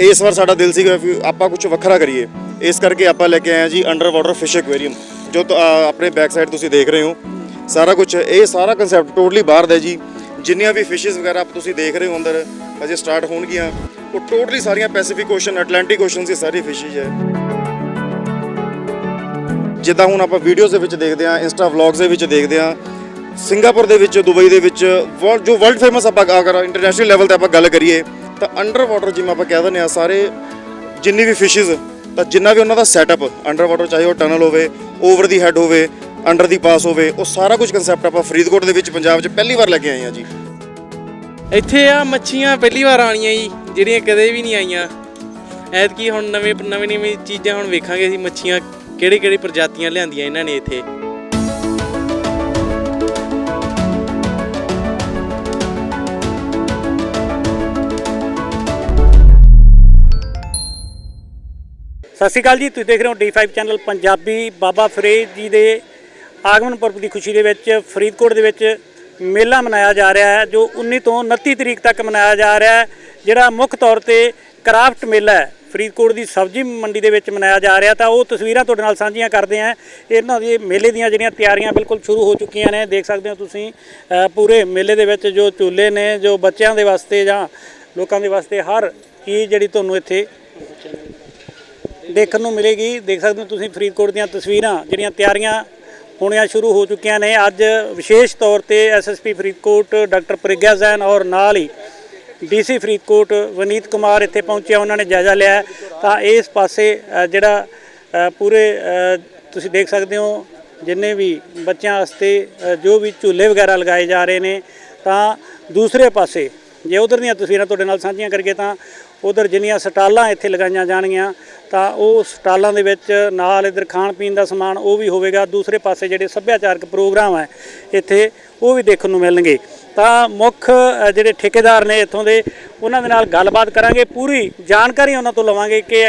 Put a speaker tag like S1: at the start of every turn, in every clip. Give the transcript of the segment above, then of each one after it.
S1: ਇਸ ਵਾਰ ਸਾਡਾ ਦਿਲ ਸੀਗਾ ਵੀ ਆਪਾਂ ਕੁਝ ਵੱਖਰਾ ਕਰੀਏ। ਇਸ ਕਰਕੇ ਆਪਾਂ ਲੈ ਕੇ ਆਏ ਹਾਂ ਜੀ ਅੰਡਰ ਵਾਟਰ ਫਿਸ਼ ਐਕੁਆਰੀਅਮ ਜੋ ਤ, ਅਹ, ਆਪਣੇ ਬੈਕ ਸਾਈਡ ਤੁਸੀਂ ਦੇਖ ਰਹੇ ਹੋ। ਸਾਰਾ ਕੁਝ ਇਹ ਸਾਰਾ ਕਨਸੈਪਟ ਟੋਟਲੀ ਬਾਹਰ ਦਾ ਹੈ ਜੀ। ਜਿੰਨੀਆਂ ਵੀ ਫਿਸ਼ਸ ਵਗੈਰਾ ਆਪ ਤੁਸੀਂ ਦੇਖ ਰਹੇ ਹੋ ਅੰਦਰ, ਅਜੇ ਸਟਾਰਟ ਹੋਣਗੀਆਂ। ਉਹ ਟੋਟਲੀ ਸਾਰੀਆਂ ਪੈਸੀਫਿਕ ਓਸ਼ਨ ਐਟਲਾਂਟਿਕ ਓਸ਼ਨ ਦੀ ਸਾਰੀ ਫਿਸ਼ਿਸ ਹੈ। ਜਿੱਦਾਂ ਹੁਣ ਆਪਾਂ ਵੀਡੀਓਜ਼ ਦੇ ਵਿੱਚ ਦੇਖਦੇ ਹਾਂ ਇੰਸਟਾ ਵਲੌਗਸ ਦੇ ਵਿੱਚ ਦੇਖਦੇ ਹਾਂ ਸਿੰਗਾਪੁਰ ਦੇ ਵਿੱਚ ਦੁਬਈ ਦੇ ਵਿੱਚ ਵਰਲਡ- ਜੋ ਵਰਲਡ ਫੇਮਸ ਆਪਾਂ ਅਗਰ ਇੰਟਰਨੈਸ਼ਨਲ ਲੈਵਲ ਤੇ ਆਪਾਂ ਗੱਲ ਕਰੀਏ ਤਾਂ ਅੰਡਰ ਵਾਟਰ ਜਿਵੇਂ ਆਪਾਂ ਕਹਿ ਦਿੰਦੇ ਆ ਸਾਰੇ ਜਿੰਨੀ ਵੀ ਫਿਸ਼ਸ ਤਾਂ ਜਿੰਨਾ ਵੀ ਉਹਨਾਂ ਦਾ ਸੈਟਅਪ ਅੰਡਰ ਵਾਟਰ ਚਾਹੇ ਉਹ ਟਨਲ ਹੋਵੇ ਓਵਰ ਦੀ ਹੈਡ ਹੋਵੇ ਅੰਡਰ ਦੀ ਪਾਸ ਹੋਵੇ, ਉਹ ਸਾਰਾ ਕੁਝ ਕਨਸੈਪਟ ਆਪਾਂ ਫਰੀਦਕੋਟ ਦੇ ਵਿੱਚ, ਪੰਜਾਬ 'ਚ ਪਹਿਲੀ ਵਾਰ ਲੈ ਕੇ ਆਏ ਆ ਜੀ।
S2: ਇੱਥੇ ਆ ਮੱਛੀਆਂ ਪਹਿਲੀ ਵਾਰ ਆਣੀਆਂ ਜੀ, ਜਿਹੜੀਆਂ ਕਦੇ ਵੀ ਨਹੀਂ ਆਈਆਂ। ਐਤਕੀ ਹੁਣ ਨਵੇਂ ਨਵੇਂ ਨਵੇਂ ਚੀਜ਼ਾਂ ਹੁਣ ਵੇਖਾਂਗੇ ਅਸੀਂ ਮੱਛੀਆਂ ਕਿਹੜੇ ਕਿਹੜੇ ਪ੍ਰਜਾਤੀਆਂ ਲਿਆਂਦੀਆਂ ਇਹਨਾਂ ਨੇ ਇੱਥੇ।
S3: ਸਤਿ ਸ਼੍ਰੀ ਅਕਾਲ ਜੀ, ਤੁਸੀਂ ਦੇਖ ਰਹੇ ਹੋ D5 ਚੈਨਲ ਪੰਜਾਬੀ। ਬਾਬਾ ਫਰੀਦ ਜੀ ਦੇ ਆਗਮਨ ਪੁਰਬ ਦੀ ਖੁਸ਼ੀ ਦੇ ਵਿੱਚ ਫਰੀਦਕੋਟ ਦੇ ਵਿੱਚ ਮੇਲਾ ਮਨਾਇਆ ਜਾ ਰਿਹਾ ਹੈ, ਜੋ 19 ਤੋਂ 29 ਤਰੀਕ ਤੱਕ ਮਨਾਇਆ ਜਾ ਰਿਹਾ ਹੈ, ਜਿਹੜਾ ਮੁੱਖ ਤੌਰ ਤੇ ਕਰਾਫਟ ਮੇਲਾ ਹੈ। ਫਰੀਦਕੋਟ ਦੀ ਸਬਜ਼ੀ ਮੰਡੀ ਦੇ ਵਿੱਚ ਮਨਾਇਆ ਜਾ ਰਿਹਾ, ਤਾਂ ਉਹ ਤਸਵੀਰਾਂ ਤੁਹਾਡੇ ਨਾਲ ਸਾਂਝੀਆਂ ਕਰਦੇ ਹਾਂ। ਇਹਨਾਂ ਦੀ ਮੇਲੇ ਦੀਆਂ ਜਿਹੜੀਆਂ ਤਿਆਰੀਆਂ ਬਿਲਕੁਲ ਸ਼ੁਰੂ ਹੋ ਚੁੱਕੀਆਂ ਨੇ। ਦੇਖ ਸਕਦੇ ਹੋ ਤੁਸੀਂ ਪੂਰੇ ਮੇਲੇ ਦੇ ਵਿੱਚ ਜੋ ਝੂਲੇ ਨੇ, ਜੋ ਬੱਚਿਆਂ ਦੇ ਵਾਸਤੇ ਜਾਂ ਲੋਕਾਂ ਦੇ ਵਾਸਤੇ ਹਰ ਚੀਜ਼ ਜਿਹੜੀ ਤੁਹਾਨੂੰ ਇੱਥੇ ਦੇਖਣ ਨੂੰ ਮਿਲੇਗੀ। ਦੇਖ ਸਕਦੇ ਹੋ ਤੁਸੀਂ ਫਰੀਦਕੋਟ ਦੀਆਂ ਤਸਵੀਰਾਂ, ਜਿਹੜੀਆਂ ਤਿਆਰੀਆਂ ਹੋਣੀਆਂ ਸ਼ੁਰੂ ਹੋ ਚੁੱਕੀਆਂ ਨੇ। ਅੱਜ ਵਿਸ਼ੇਸ਼ ਤੌਰ ਤੇ ਐਸਐਸਪੀ ਫਰੀਦਕੋਟ, ਡਾਕਟਰ ਪ੍ਰਗਿਆ ਜ਼ੈਨ ਔਰ ਨਾਲ ਹੀ ਡੀਸੀ ਫਰੀਦਕੋਟ ਵਨੀਤ ਕੁਮਾਰ ਇੱਥੇ ਪਹੁੰਚਿਆ, ਉਹਨਾਂ ਨੇ ਜਾਇਜ਼ਾ ਲਿਆ ਤਾਂ ਇਸ ਪਾਸੇ ਜਿਹੜਾ ਪੂਰੇ ਤੁਸੀਂ ਦੇਖ ਸਕਦੇ ਹੋ, ਜਿੰਨੇ ਵੀ ਬੱਚਿਆਂ ਵਾਸਤੇ ਜੋ ਵੀ ਝੂਲੇ ਵਗੈਰਾ ਲਗਾਏ ਜਾ ਰਹੇ ਨੇ, ਤਾਂ ਦੂਸਰੇ ਪਾਸੇ, ਜੇ ਉਧਰ ਦੀਆਂ ਤਸਵੀਰਾਂ ਤੁਹਾਡੇ ਨਾਲ ਸਾਂਝੀਆਂ ਕਰਕੇ ਤਾਂ ਉਧਰ ਜਿੰਨੀਆਂ ਸਟਾਲਾਂ ਇੱਥੇ ਲਗਾਈਆਂ ਜਾਣਗੀਆਂ, ਤਾਂ ਉਹ ਸਟਾਲਾਂ ਦੇ ਵਿੱਚ ਨਾਲ ਇਧਰ ਖਾਣ ਪੀਣ ਦਾ ਸਮਾਨ ਉਹ ਵੀ ਹੋਵੇਗਾ, ਦੂਸਰੇ ਪਾਸੇ ਜਿਹੜੇ ਸੱਭਿਆਚਾਰਕ ਪ੍ਰੋਗਰਾਮ ਹੈ, ਇੱਥੇ ਉਹ ਵੀ ਦੇਖਣ ਨੂੰ ਮਿਲਣਗੇ। ਤਾਂ ਮੁੱਖ ਜਿਹੜੇ ਠੇਕੇਦਾਰ ਨੇ ਇੱਥੋਂ ਦੇ, ਉਹਨਾਂ ਦੇ ਨਾਲ ਗੱਲਬਾਤ ਕਰਾਂਗੇ, ਪੂਰੀ ਜਾਣਕਾਰੀ ਉਹਨਾਂ ਤੋਂ ਲਵਾਂਗੇ ਕਿ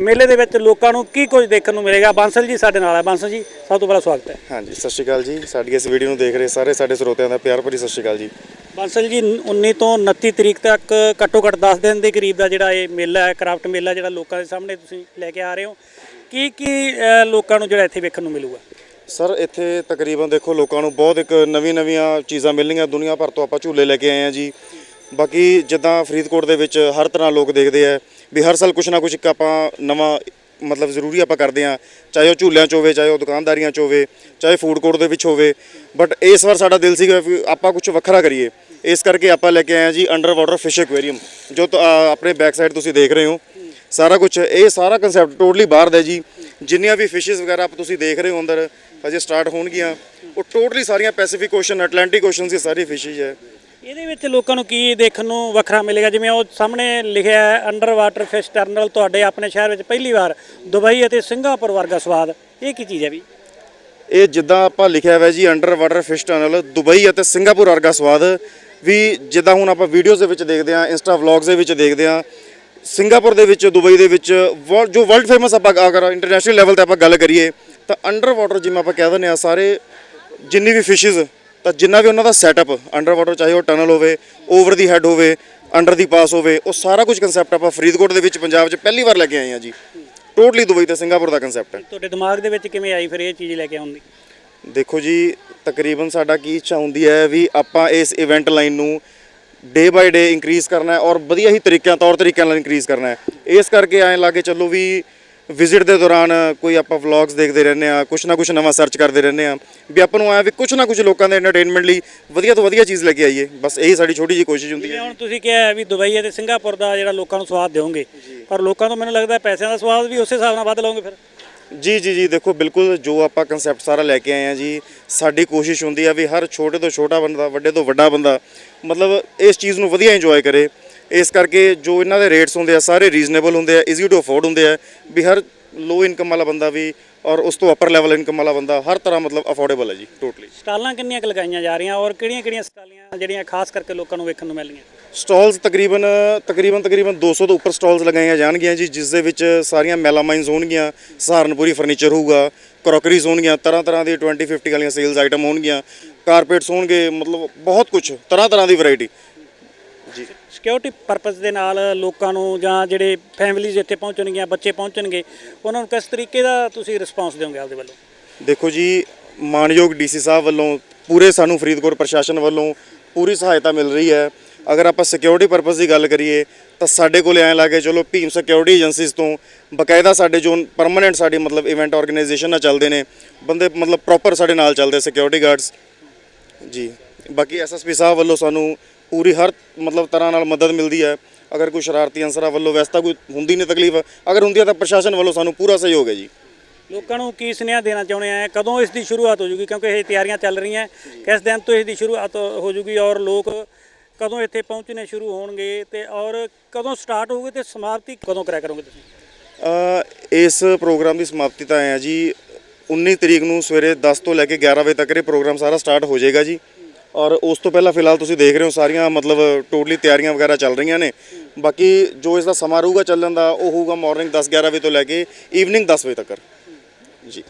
S3: ਮੇਲੇ ਦੇ ਵਿੱਚ ਲੋਕਾਂ ਨੂੰ ਕੀ ਕੁਝ ਦੇਖਣ ਨੂੰ ਮਿਲੇਗਾ। ਬਾਂਸਲ ਜੀ, ਸਾਡੇ ਨਾਲ ਹੈ। ਬਾਂਸਲ ਜੀ, ਸਭ ਤੋਂ ਪਹਿਲਾਂ ਸਵਾਗਤ ਹੈ।
S1: ਹਾਂਜੀ, ਸਤਿ ਸ਼੍ਰੀ ਅਕਾਲ ਜੀ। ਸਾਡੀ ਇਸ ਵੀਡੀਓ ਨੂੰ ਦੇਖ ਰਹੇ ਸਾਰੇ ਸਾਡੇ ਸਰੋਤਿਆਂ ਦਾ ਪਿਆਰ ਭਰੀ ਸਤਿ ਸ਼੍ਰੀ ਅਕਾਲ ਜੀ।
S3: ਬਾਂਸਲ ਜੀ 19 ਤੋਂ 29 ਤਰੀਕ ਤੱਕ ਘੱਟੋ ਘੱਟ 10 ਦਿਨ ਦੇ ਕਰੀਬ ਦਾ ਜਿਹੜਾ ਇਹ ਮੇਲਾ ਹੈ, ਕਰਾਫਟ ਮੇਲਾ ਜਿਹੜਾ ਲੋਕਾਂ ਦੇ ਸਾਹਮਣੇ ਤੁਸੀਂ ਲੈ ਕੇ ਆ ਰਹੇ ਹੋ। ਕੀ ਕੀ ਲੋਕਾਂ ਨੂੰ ਜਿਹੜਾ ਇੱਥੇ ਵੇਖਣ ਨੂੰ ਮਿਲੂਗਾ?
S1: ਸਰ, ਇੱਥੇ ਤਕਰੀਬਨ ਦੇਖੋ ਲੋਕਾਂ ਨੂੰ ਬਹੁਤ ਇੱਕ ਨਵੀਂ ਨਵੀਆਂ ਚੀਜ਼ਾਂ ਮਿਲਣਗੀਆਂ ਦੁਨੀਆ ਭਰ ਤੋਂ ਆਪਾਂ ਝੂਲੇ ਲੈ ਕੇ ਆਏ ਆ ਜੀ। ਬਾਕੀ ਜਿੱਦਾਂ ਫਰੀਦਕੋਟ ਦੇ ਵਿੱਚ ਹਰ ਤਰ੍ਹਾਂ ਲੋਕ ਦੇਖਦੇ ਆ ਵੀ ਹਰ ਸਾਲ ਕੁਛ ਨਾ ਕੁਛ ਇੱਕ ਆਪਾਂ ਨਵਾਂ ਮਤਲਬ ਜ਼ਰੂਰੀ ਆਪਾਂ ਕਰਦੇ ਆ ਚਾਹੇ ਉਹ ਝੂਲਿਆਂ 'ਚ ਹੋਵੇ, ਚਾਹੇ ਉਹ ਦੁਕਾਨਦਾਰੀਆਂ 'ਚ ਹੋਵੇ, ਚਾਹੇ ਫੂਡ ਕੋਰਟ ਦੇ ਵਿੱਚ ਹੋਵੇ। ਬਟ ਇਸ ਵਾਰ ਸਾਡਾ ਦਿਲ ਸੀਗਾ ਵੀ ਆਪਾਂ ਕੁਝ ਵੱਖਰਾ ਕਰੀਏ। ਇਸ ਕਰਕੇ ਆਪਾਂ ਲੈ ਕੇ ਆਏ ਆ ਜੀ ਅੰਡਰ ਵਾਟਰ ਫਿਸ਼ ਐਕੁਆਰੀਅਮ ਜੋ ਤ, ਅਹ, ਆਪਣੇ ਬੈਕ ਸਾਈਡ ਤੁਸੀਂ ਦੇਖ ਰਹੇ ਹੋ। ਸਾਰਾ ਕੁਝ ਇਹ ਸਾਰਾ ਕਨਸੈਪਟ ਟੋਟਲੀ ਬਾਹਰ ਦਾ ਹੈ ਜੀ। ਜਿੰਨੀਆਂ ਵੀ ਫਿਸ਼ਸ ਵਗੈਰਾ ਆਪ ਤੁਸੀਂ ਦੇਖ ਰਹੇ ਹੋ ਅੰਦਰ, ਹਜੇ ਸਟਾਰਟ ਹੋਣਗੀਆਂ। ਉਹ ਟੋਟਲੀ ਸਾਰੀਆਂ ਪੈਸੀਫਿਕ ਓਸ਼ਨ ਐਟਲਾਂਟਿਕ ਓਸ਼ਨ ਦੀ ਸਾਰੀ ਫਿਸ਼ਿਸ ਹੈ।
S3: ਇਹਦੇ ਵਿੱਚ ਲੋਕਾਂ ਨੂੰ ਕੀ ਦੇਖਣ ਨੂੰ ਵੱਖਰਾ ਮਿਲੇਗਾ? ਜਿਵੇਂ ਉਹ ਸਾਹਮਣੇ ਲਿਖਿਆ ਹੈ ਅੰਡਰ ਵਾਟਰ ਫਿਸ਼ ਟਰਨਲ ਤੁਹਾਡੇ ਆਪਣੇ ਸ਼ਹਿਰ ਵਿੱਚ ਪਹਿਲੀ ਵਾਰ ਦੁਬਈ ਅਤੇ ਸਿੰਗਾਪੁਰ ਵਰਗਾ ਸਵਾਦ। ਇਹ ਕੀ ਚੀਜ਼ ਹੈ ਵੀ?
S1: ਇਹ ਜਿੱਦਾਂ ਆਪਾਂ ਲਿਖਿਆ ਹੋਇਆ ਜੀ under water fish tunnel Dubai ਅਤੇ ਸਿੰਗਾਪੁਰ ਵਰਗਾ ਸਵਾਦ। ਵੀ ਜਿੱਦਾਂ ਹੁਣ ਆਪਾਂ ਵੀਡੀਓਜ਼ ਦੇ ਵਿੱਚ ਦੇਖਦੇ ਆ ਇੰਸਟਾ ਵਲੌਗਸ ਦੇ ਵਿੱਚ ਦੇਖਦੇ ਆ ਸਿੰਗਾਪੁਰ ਦੇ ਵਿੱਚ, ਦੁਬਈ ਦੇ ਵਿੱਚ ਵਰਲਡ- ਜੋ ਵਰਲਡ ਫੇਮਸ ਆਪਾਂ ਅਗਰ ਇੰਟਰਨੈਸ਼ਨਲ ਲੈਵਲ ਤੇ ਆਪਾਂ ਗੱਲ ਕਰੀਏ, ਤਾਂ ਅੰਡਰ ਵਾਟਰ ਜਿਵੇਂ ਆਪਾਂ ਕਹਿ ਦਿੰਦੇ ਆ ਸਾਰੇ ਜਿੰਨੀ ਵੀ ਫਿਸ਼ਿਜ਼ ਤਾਂ ਜਿੰਨਾ ਵੀ ਉਹਨਾਂ ਦਾ ਸੈਟਅਪ ਅੰਡਰ ਵਾਟਰ ਚਾਹੇ ਉਹ ਟਨਲ ਹੋਵੇ ਓਵਰ ਦੀ ਹੈਡ ਹੋਵੇ ਅੰਡਰ ਦੀ ਪਾਸ ਹੋਵੇ, ਉਹ ਸਾਰਾ ਕੁਝ ਕਨਸੈਪਟ ਆਪਾਂ ਫਰੀਦਕੋਟ ਦੇ ਵਿੱਚ ਪੰਜਾਬ 'ਚ ਪਹਿਲੀ ਵਾਰ ਲੈ ਕੇ ਆਏ ਆ ਜੀ। ਟੋਟਲੀ ਦੁਬਈ ਤੇ ਸਿੰਗਾਪੁਰ ਦਾ ਕਨਸੈਪਟ ਹੈ।
S3: ਤੁਹਾਡੇ ਦਿਮਾਗ ਦੇ ਵਿੱਚ ਕਿਵੇਂ ਆਈ ਫਿਰ ਇਹ ਚੀਜ਼ ਲੈ ਕੇ ਆਉਣ ਦੀ?
S1: ਦੇਖੋ ਜੀ ਤਕਰੀਬਨ ਸਾਡਾ ਕੀ ਇੱਛਾ ਹੁੰਦੀ ਹੈ ਵੀ ਆਪਾਂ ਇਸ ਇਵੈਂਟ ਲਾਈਨ ਨੂੰ ਡੇ ਬਾਈ ਡੇ ਇਨਕਰੀਜ਼ ਕਰਨਾ ਹੈ ਔਰ ਵਧੀਆ ਹੀ ਤਰੀਕਿਆਂ ਤੌਰ ਤਰੀਕਿਆਂ ਨਾਲ ਇਨਕਰੀਜ਼ ਕਰਨਾ ਹੈ। ਇਸ ਕਰਕੇ ਐਂ ਲਾਗੇ ਚੱਲੋ ਵੀ ਵਿਜ਼ਿਟ ਦੇ ਦੌਰਾਨ ਕੋਈ ਆਪਾਂ ਵਲੌਗਸ ਦੇਖਦੇ ਰਹਿੰਦੇ ਆ ਕੁਛ ਨਾ ਕੁਛ ਨਵਾਂ ਸਰਚ ਕਰਦੇ ਰਹਿੰਦੇ ਆ ਵੀ ਆਪਾਂ ਨੂੰ ਆਇਆ ਵੀ ਕੁਛ ਨਾ ਕੁਛ ਲੋਕਾਂ ਦੇ ਐਂਟਰਟੇਨਮੈਂਟ ਲਈ ਵਧੀਆ ਤੋਂ ਵਧੀਆ ਚੀਜ਼ ਲੈ ਕੇ ਆਈਏ। ਬਸ ਇਹੀ ਸਾਡੀ ਛੋਟੀ ਜਿਹੀ ਕੋਸ਼ਿਸ਼ ਹੁੰਦੀ ਹੈ।
S3: ਹੁਣ ਤੁਸੀਂ ਕਿਹਾ ਵੀ ਦੁਬਈ ਅਤੇ ਸਿੰਗਾਪੁਰ ਦਾ ਜਿਹੜਾ ਲੋਕਾਂ ਨੂੰ ਸਵਾਦ ਦਿਓਗੇ ਪਰ ਲੋਕਾਂ ਤੋਂ ਮੈਨੂੰ ਲੱਗਦਾ ਪੈਸਿਆਂ ਦਾ ਸਵਾਦ ਵੀ ਉਸੇ ਹਿਸਾਬ ਨਾਲ ਵੱਧ ਲਓਗੇ ਫਿਰ।
S1: ਜੀ ਜੀ ਜੀ ਦੇਖੋ ਬਿਲਕੁਲ ਜੋ ਆਪਾਂ ਕਨਸੈਪਟ ਸਾਰਾ ਲੈ ਕੇ ਆਏ ਆ ਜੀ ਸਾਡੀ ਕੋਸ਼ਿਸ਼ ਹੁੰਦੀ ਆ ਵੀ ਹਰ ਛੋਟੇ ਤੋਂ ਛੋਟਾ ਬੰਦਾ ਵੱਡੇ ਤੋਂ ਵੱਡਾ ਬੰਦਾ ਮਤਲਬ ਇਸ ਚੀਜ਼ ਨੂੰ ਵਧੀਆ ਇੰਜੋਏ ਕਰੇ। ਇਸ ਕਰਕੇ ਜੋ ਇਹਨਾਂ ਦੇ ਰੇਟਸ ਹੁੰਦੇ ਆ ਸਾਰੇ ਰੀਜ਼ਨੇਬਲ ਹੁੰਦੇ ਆ ਈਜ਼ੀ ਟੂ ਅਫੋਰਡ ਹੁੰਦੇ ਆ ਵੀ ਹਰ ਲੋ ਇਨਕਮ ਵਾਲਾ ਬੰਦਾ ਵੀ ਔਰ ਉਸ ਤੋਂ ਅਪਰ ਲੈਵਲ ਇਨਕਮ ਵਾਲਾ ਬੰਦਾ ਹਰ ਤਰ੍ਹਾਂ ਮਤਲਬ ਅਫੋਰਡੇਬਲ ਹੈ ਜੀ ਟੋਟਲੀ
S3: ਸਟਾਲਾਂ ਕਿੰਨੀਆਂ ਕੁ ਲਗਾਈਆਂ ਜਾ ਰਹੀਆਂ ਔਰ ਕਿਹੜੀਆਂ-ਕਿਹੜੀਆਂ ਸਟਾਲੀਆਂ ਜਿਹੜੀਆਂ ਖਾਸ ਕਰਕੇ ਲੋਕਾਂ ਨੂੰ ਵੇਖਣ ਨੂੰ ਮਿਲਣਗੀਆਂ
S1: ਸਟਾਲਸ ਤਕਰੀਬਨ ਤਕਰੀਬਨ ਤਕਰੀਬਨ 200 ਤੋਂ ਉੱਪਰ ਸਟਾਲਸ ਲਗਾਈਆਂ ਜਾਣਗੀਆਂ ਜੀ ਜਿਸ ਦੇ ਵਿੱਚ ਸਾਰੀਆਂ ਮੈਲਾਮਾਈਨਸ ਹੋਣਗੀਆਂ ਸਹਾਰਨਪੁਰੀ ਫਰਨੀਚਰ ਹੋਊਗਾ ਕਰੋਕਰੀਜ਼ ਹੋਣਗੀਆਂ ਤਰ੍ਹਾਂ ਤਰ੍ਹਾਂ ਦੀ 20 50 ਵਾਲੀਆਂ ਸੇਲਸ ਆਈਟਮ ਹੋਣਗੀਆਂ ਕਾਰਪੇਟਸ ਹੋਣਗੇ ਮਤਲਬ ਬਹੁਤ ਕੁਝ ਤਰ੍ਹਾਂ ਤਰ੍ਹਾਂ ਦੀ ਵੈਰਾਈਟੀ
S3: ਸਿਕਿਉਰਿਟੀ ਪਰਪਸ ਦੇ ਨਾਲ ਲੋਕਾਂ ਨੂੰ ਜਾਂ ਜਿਹੜੇ ਫੈਮਿਲੀਜ਼ ਇੱਥੇ ਪਹੁੰਚਣਗੀਆਂ ਬੱਚੇ ਪਹੁੰਚਣਗੇ, ਉਹਨਾਂ ਨੂੰ ਕਿਸ ਤਰੀਕੇ ਦਾ ਤੁਸੀਂ ਰਿਸਪਾਂਸ ਦਿਓਗੇ ਆਪਦੇ ਵੱਲੋਂ?
S1: ਦੇਖੋ ਜੀ, ਮਾਨਯੋਗ ਡੀਸੀ ਸਾਹਿਬ ਵੱਲੋਂ ਪੂਰੇ ਸਾਨੂੰ ਫਰੀਦਕੋਟ ਪ੍ਰਸ਼ਾਸਨ ਵੱਲੋਂ ਪੂਰੀ ਸਹਾਇਤਾ ਮਿਲ ਰਹੀ ਹੈ। ਅਗਰ ਆਪਾਂ ਸਿਕਿਉਰਿਟੀ ਪਰਪਸ ਦੀ ਗੱਲ ਕਰੀਏ, ਤਾਂ ਸਾਡੇ ਕੋਲ ਐਂ ਲੱਗੇ ਚਲੋ ਭੀਮ ਸਿਕਿਉਰਿਟੀ ਏਜੰਸੀਜ਼ ਤੋਂ ਬਕਾਇਦਾ ਸਾਡੇ ਜੋ ਪਰਮਨੈਂਟ ਸਾਡੇ ਮਤਲਬ ਇਵੈਂਟ ਆਰਗੇਨਾਈਜੇਸ਼ਨ ਨਾਲ ਚੱਲਦੇ ਨੇ, ਬੰਦੇ ਮਤਲਬ ਪ੍ਰੋਪਰ ਸਾਡੇ ਨਾਲ ਚੱਲਦੇ ਸਿਕਿਉਰਿਟੀ ਗਾਰਡਸ ਜੀ, ਬਾਕੀ ਐਸਐਸਪੀ ਸਾਹਿਬ ਵੱਲੋਂ ਸਾਨੂੰ ਪੂਰੀ ਹਰ ਮਤਲਬ ਤਰ੍ਹਾਂ ਨਾਲ ਮਦਦ ਮਿਲਦੀ ਹੈ। ਅਗਰ ਕੋਈ ਸ਼ਰਾਰਤੀ ਅਨਸਰਾਂ ਵੱਲੋਂ ਵੈਸੇ ਤਾਂ ਕੋਈ ਹੁੰਦੀ ਨਹੀਂ ਤਕਲੀਫ। ਅਗਰ ਹੁੰਦੀ ਹੈ ਤਾਂ ਪ੍ਰਸ਼ਾਸਨ ਵੱਲੋਂ ਸਾਨੂੰ ਪੂਰਾ ਸਹਿਯੋਗ ਹੈ ਜੀ।
S3: ਲੋਕਾਂ ਨੂੰ ਕੀ ਸੁਨੇਹਾ ਦੇਣਾ ਚਾਹੁੰਦੇ ਆ? ਕਦੋਂ ਇਸ ਦੀ ਸ਼ੁਰੂਆਤ ਹੋ ਜੂਗੀ? ਕਿਉਂਕਿ ਇਹ ਤਿਆਰੀਆਂ ਚੱਲ ਰਹੀਆਂ। ਕਿਸ ਦਿਨ ਤੋਂ ਇਸ ਦੀ ਸ਼ੁਰੂਆਤ ਹੋ ਜੂਗੀ? ਔਰ ਲੋਕ ਕਦੋਂ ਇੱਥੇ ਪਹੁੰਚਣੇ ਸ਼ੁਰੂ ਹੋਣਗੇ? ਤੇ ਔਰ ਕਦੋਂ ਸਟਾਰਟ ਹੋਊਗੀ ਤੇ ਸਮਾਪਤੀ ਕਦੋਂ ਕਰਿਆ ਕਰੋਗੇ ਤੁਸੀਂ?
S1: ਇਸ ਪ੍ਰੋਗਰਾਮ ਦੀ ਸਮਾਪਤੀ ਤਾਂ ਐ ਜੀ। 19 ਤਰੀਕ ਨੂੰ ਸਵੇਰੇ 10 ਤੋਂ ਲੈ ਕੇ 11 ਵਜੇ ਤੱਕ ਇਹ ਪ੍ਰੋਗਰਾਮ ਸਾਰਾ ਸਟਾਰਟ ਹੋ ਜਾਏਗਾ ਜੀ। ਔਰ ਉਸ ਤੋਂ ਪਹਿਲਾਂ ਫਿਲਹਾਲ ਤੁਸੀਂ ਦੇਖ ਰਹੇ ਹੋ ਸਾਰੀਆਂ ਮਤਲਬ ਟੋਟਲੀ ਤਿਆਰੀਆਂ ਵਗੈਰਾ ਚੱਲ ਰਹੀਆਂ ਨੇ। ਬਾਕੀ ਜੋ ਇਸ ਦਾ ਸਮਾਂ ਰਹੂਗਾ ਚੱਲਣ ਦਾ, ਉਹ ਹੋਊਗਾ ਮਾਰਨਿੰਗ 10 11 ਵਜੇ ਤੋਂ ਲੈ ਕੇ ਈਵਨਿੰਗ 10 ਵਜੇ ਤੱਕ ਜੀ।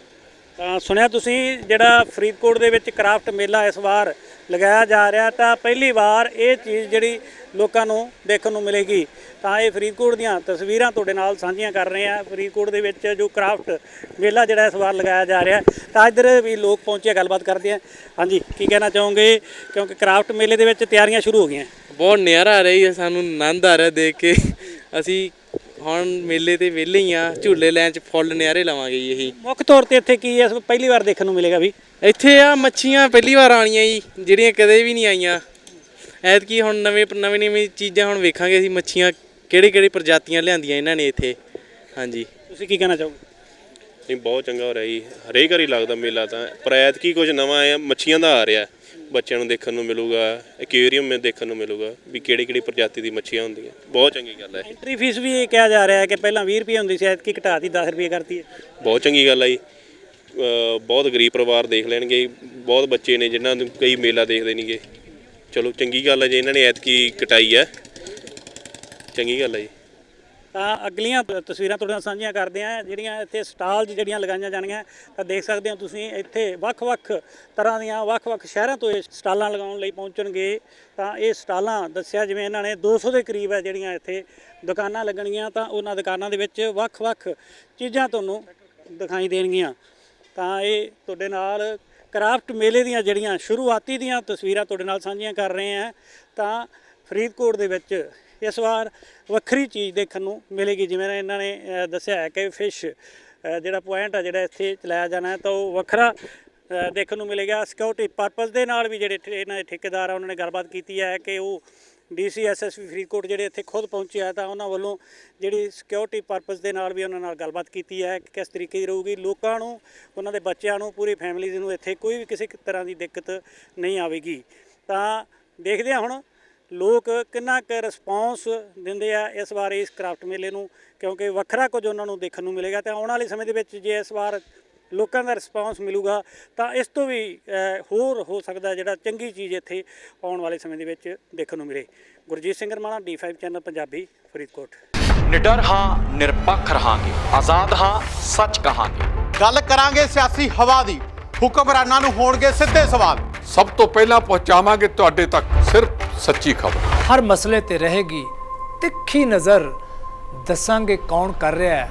S3: ਤਾਂ ਸੁਣਿਆ ਤੁਸੀਂ ਜਿਹੜਾ ਫਰੀਦਕੋਟ ਦੇ ਵਿੱਚ ਕਰਾਫਟ ਮੇਲਾ ਇਸ ਵਾਰ ਲਗਾਇਆ ਜਾ ਰਿਹਾ, ਤਾਂ ਪਹਿਲੀ ਵਾਰ ਇਹ ਚੀਜ਼ ਜਿਹੜੀ ਲੋਕਾਂ ਨੂੰ ਦੇਖਣ ਨੂੰ ਮਿਲੇਗੀ। ਤਾਂ ਇਹ ਫਰੀਦਕੋਟ ਦੀਆਂ ਤਸਵੀਰਾਂ ਤੁਹਾਡੇ ਨਾਲ ਸਾਂਝੀਆਂ ਕਰ ਰਹੇ ਆ ਫਰੀਦਕੋਟ ਦੇ ਵਿੱਚ ਜੋ ਕਰਾਫਟ ਮੇਲਾ ਜਿਹੜਾ ਇਸ ਵਾਰ ਲਗਾਇਆ ਜਾ ਰਿਹਾ ਤਾਂ ਇੱਧਰ ਵੀ ਲੋਕ ਪਹੁੰਚੇ ਗੱਲਬਾਤ ਕਰਦੇ ਆ ਹਾਂਜੀ ਕੀ ਕਹਿਣਾ ਚਾਹੋਗੇ? ਕਿਉਂਕਿ ਕਰਾਫਟ ਮੇਲੇ ਦੇ ਵਿੱਚ ਤਿਆਰੀਆਂ ਸ਼ੁਰੂ ਹੋ ਗਈਆਂ।
S2: ਬਹੁਤ ਨਿਆਰਾ ਆ ਰਹੀ ਹੈ ਸਾਨੂੰ ਆਨੰਦ ਆ ਰਿਹਾ ਦੇਖ ਕੇ। ਅਸੀਂ ਹੁਣ ਮੇਲੇ ਤੇ ਵਿਹਲੇ ਹੀ ਆ ਝੂਲੇ ਲੈਣ ਚ ਫੁੱਲ ਨਿਆਰੇ ਲਵਾਂਗੇ ਜੀ ਇਹੀ।
S3: ਮੁੱਖ ਤੌਰ ਤੇ ਇੱਥੇ ਕੀ ਇਸ ਪਹਿਲੀ ਵਾਰ ਦੇਖਣ ਨੂੰ ਮਿਲੇਗਾ ਵੀ?
S2: ਇੱਥੇ ਆ ਮੱਛੀਆਂ ਪਹਿਲੀ ਵਾਰ ਆਣੀਆਂ ਜੀ ਜਿਹੜੀਆਂ ਕਦੇ ਵੀ ਨਹੀਂ ਆਈਆਂ। ਐਤਕੀ ਹੁਣ ਨਵੇਂ ਨਵੇਂ ਨਵੇਂ ਚੀਜ਼ਾਂ ਹੁਣ ਵੇਖਾਂਗੇ ਅਸੀਂ ਮੱਛੀਆਂ ਕਿਹੜੇ ਕਿਹੜੇ ਪ੍ਰਜਾਤੀਆਂ ਲਿਆਂਦੀਆਂ ਇਹਨਾਂ ਨੇ ਇੱਥੇ। ਹਾਂਜੀ।
S3: ਤੁਸੀਂ ਕੀ ਕਹਿਣਾ ਚਾਹੋਗੇ?
S4: ਨਹੀਂ ਬਹੁਤ ਚੰਗਾ ਹੋ ਰਿਹਾ ਜੀ। ਹਰੇਕ ਵਾਰੀ ਲੱਗਦਾ ਮੇਲਾ ਤਾਂ। ਪਰ ਐਤਕੀ ਕੁਝ ਨਵਾਂ ਆਇਆ ਮੱਛੀਆਂ ਦਾ ਆ ਰਿਹਾ। ਬੱਚਿਆਂ ਨੂੰ ਦੇਖਣ ਨੂੰ ਮਿਲੂਗਾ ਐਕੁਆਰੀਅਮ ਵਿੱਚ ਦੇਖਣ ਨੂੰ ਮਿਲੂਗਾ ਵੀ ਕਿਹੜੀ ਕਿਹੜੀ ਪ੍ਰਜਾਤੀ ਦੀ ਮੱਛੀਆਂ ਹੁੰਦੀਆਂ। ਬਹੁਤ ਚੰਗੀ ਗੱਲ ਹੈ
S3: ਐਂਟਰੀ ਫੀਸ ਵੀ ਇਹ ਕਿਹਾ ਜਾ ਰਿਹਾ ਹੈ ਕਿ ਪਹਿਲਾਂ 20 ਰੁਪਏ ਹੁੰਦੀ ਸੀ ਐਤਕੀ ਘਟਾਤੀ 10 ਰੁਪਏ ਕਰਤੀ ਹੈ।
S4: ਬਹੁਤ ਚੰਗੀ ਗੱਲ ਹੈ ਜੀ। ਬਹੁਤ ਗਰੀਬ ਪਰਿਵਾਰ ਦੇਖ ਲੈਣਗੇ ਬਹੁਤ ਬੱਚੇ ਨੇ ਜਿਨ੍ਹਾਂ ਨੂੰ ਕਈ ਮੇਲਾ ਦੇਖਦੇ ਨਹੀਂਗੇ ਚਲੋ, ਚੰਗੀ ਗੱਲ ਹੈ ਜੇ, ਇਹਨਾਂ ਨੇ ਐਤਕੀ ਕਟਾਈ ਹੈ ਚੰਗੀ ਗੱਲ ਹੈ ਜੀ।
S3: ਤਾਂ ਅਗਲੀਆਂ ਤ- ਤਸਵੀਰਾਂ ਤੁਹਾਡੇ ਨਾਲ ਸਾਂਝੀਆਂ ਕਰਦੇ ਆ, ਜਿਹੜੀਆਂ ਇੱਥੇ ਸਟਾਲ ਜਿਹੜੀਆਂ ਲਗਾਈਆਂ ਜਾਣਗੀਆਂ, ਤਾਂ ਦੇਖ ਸਕਦੇ ਹੋ ਤੁਸੀਂ ਇੱਥੇ ਵੱਖ-ਵੱਖ ਤਰ੍ਹਾਂ ਦੀਆਂ, ਵੱਖ-ਵੱਖ ਸ਼ਹਿਰਾਂ ਤੋਂ ਇਹ ਸਟਾਲਾਂ ਲਗਾਉਣ ਲਈ ਪਹੁੰਚਣਗੇ। ਤਾਂ ਇਹ ਸਟਾਲਾਂ ਦੱਸਿਆ ਜਿਵੇਂ ਇਹਨਾਂ ਨੇ 200 ਦੇ ਕਰੀਬ ਹੈ ਜਿਹੜੀਆਂ ਇੱਥੇ ਦੁਕਾਨਾਂ ਲੱਗਣਗੀਆਂ, ਤਾਂ ਉਹਨਾਂ ਦੁਕਾਨਾਂ ਦੇ ਵਿੱਚ ਵੱਖ-ਵੱਖ ਚੀਜ਼ਾਂ ਤੁਹਾਨੂੰ ਦਿਖਾਈ ਦੇਣਗੀਆਂ। ਤਾਂ ਇਹ ਤੁਹਾਡੇ ਨਾਲ ਕਰਾਫਟ ਮੇਲੇ ਦੀਆਂ ਜਿਹੜੀਆਂ ਸ਼ੁਰੂਆਤੀ ਦੀਆਂ ਤਸਵੀਰਾਂ ਤੁਹਾਡੇ ਨਾਲ ਸਾਂਝੀਆਂ ਕਰ ਰਹੇ ਆ ਤਾਂ ਫਰੀਦਕੋਟ ਦੇ ਵਿੱਚ ਇਸ ਵਾਰ ਵੱਖਰੀ ਚੀਜ਼ ਦੇਖਣ ਨੂੰ ਮਿਲੇਗੀ। ਜਿਵੇਂ ਇਹਨਾਂ ਨੇ ਦੱਸਿਆ ਹੈ ਕਿ ਫਿਸ਼ ਜਿਹੜਾ ਪੁਆਇੰਟ ਆ ਜਿਹੜਾ ਇੱਥੇ ਚਲਾਇਆ ਜਾਣਾ ਤਾਂ ਉਹ ਵੱਖਰਾ ਦੇਖਣ ਨੂੰ ਮਿਲੇਗਾ। ਸਿਕਿਉਰਿਟੀ ਪਰਪਸ ਦੇ ਨਾਲ ਵੀ ਜਿਹੜੇ ਠੇ- ਇਹਨਾਂ ਦੇ ਠੇਕੇਦਾਰ ਆ, ਉਹਨਾਂ ਨੇ ਗੱਲਬਾਤ ਕੀਤੀ ਹੈ ਕਿ ਉਹ ਡੀਸੀ ਐਸਐਸਪੀ ਫਰੀਦਕੋਟ ਜਿਹੜੇ ਇੱਥੇ ਖੁਦ ਪਹੁੰਚੇ ਆ ਤਾਂ ਉਹਨਾਂ ਵੱਲੋਂ ਜਿਹੜੀ ਸਿਕਿਉਰਿਟੀ ਪਰਪਸ ਦੇ ਨਾਲ ਵੀ ਉਹਨਾਂ ਨਾਲ ਗੱਲਬਾਤ ਕੀਤੀ ਹੈ ਕਿ ਕਿਸ ਤਰੀਕੇ ਦੀ ਰਹੂਗੀ। ਲੋਕਾਂ ਨੂੰ, ਉਹਨਾਂ ਦੇ ਬੱਚਿਆਂ ਨੂੰ, ਪੂਰੀ ਫੈਮਿਲੀਜ਼ ਨੂੰ ਇੱਥੇ ਕੋਈ ਵੀ ਕਿਸੇ ਤਰ੍ਹਾਂ ਦੀ ਦਿੱਕਤ ਨਹੀਂ ਆਵੇਗੀ। ਤਾਂ ਦੇਖਦੇ ਹਾਂ ਹੁਣ ਲੋਕ ਕਿੰਨਾ ਕੁ ਰਿਸਪੌਂਸ ਦਿੰਦੇ ਆ ਇਸ ਵਾਰ ਇਸ ਕਰਾਫਟ ਮੇਲੇ ਨੂੰ, ਕਿਉਂਕਿ ਵੱਖਰਾ ਕੁਝ ਉਹਨਾਂ ਨੂੰ ਦੇਖਣ ਨੂੰ ਮਿਲੇਗਾ। ਤੇ ਆਉਣ ਵਾਲੇ ਸਮੇਂ ਦੇ ਵਿੱਚ ਜੇ ਇਸ ਵਾਰ ਲੋਕਾਂ ਦਾ ਰਿਸਪੌਂਸ ਮਿਲੂਗਾ ਤਾਂ ਇਸ ਤੋਂ ਵੀ ਹੋਰ ਹੋ ਸਕਦਾ ਜਿਹੜਾ ਚੰਗੀ ਚੀਜ਼ ਇੱਥੇ ਆਉਣ ਵਾਲੇ ਸਮੇਂ ਦੇ ਵਿੱਚ ਦੇਖਣ ਨੂੰ ਮਿਲੇ। Gurjeet Singh Ramana D5 channel Punjabi Faridkot.
S5: ਨਿਡਰ ਹਾਂ ਨਿਰਪੱਖ ਰਹਾਂਗੇ। ਆਜ਼ਾਦ ਹਾਂ ਸੱਚ ਕਹਾਂਗੇ।
S6: ਗੱਲ ਕਰਾਂਗੇ ਸਿਆਸੀ ਹਵਾ ਦੀ। ਹੁਕਮਰਾਨਾਂ ਨੂੰ ਹੋਣਗੇ ਸਿੱਧੇ ਸਵਾਲ।
S7: ਸਭ ਤੋਂ ਪਹਿਲਾਂ ਪਹੁੰਚਾਵਾਂਗੇ ਤੁਹਾਡੇ ਤੱਕ ਸਿਰਫ ਸੱਚੀ ਖਬਰ।
S8: ਹਰ ਮਸਲੇ ਤੇ ਰਹੇਗੀ ਤਿੱਖੀ ਨਜ਼ਰ। ਦੱਸਾਂਗੇ ਕੌਣ ਕਰ ਰਿਹਾ ਹੈ।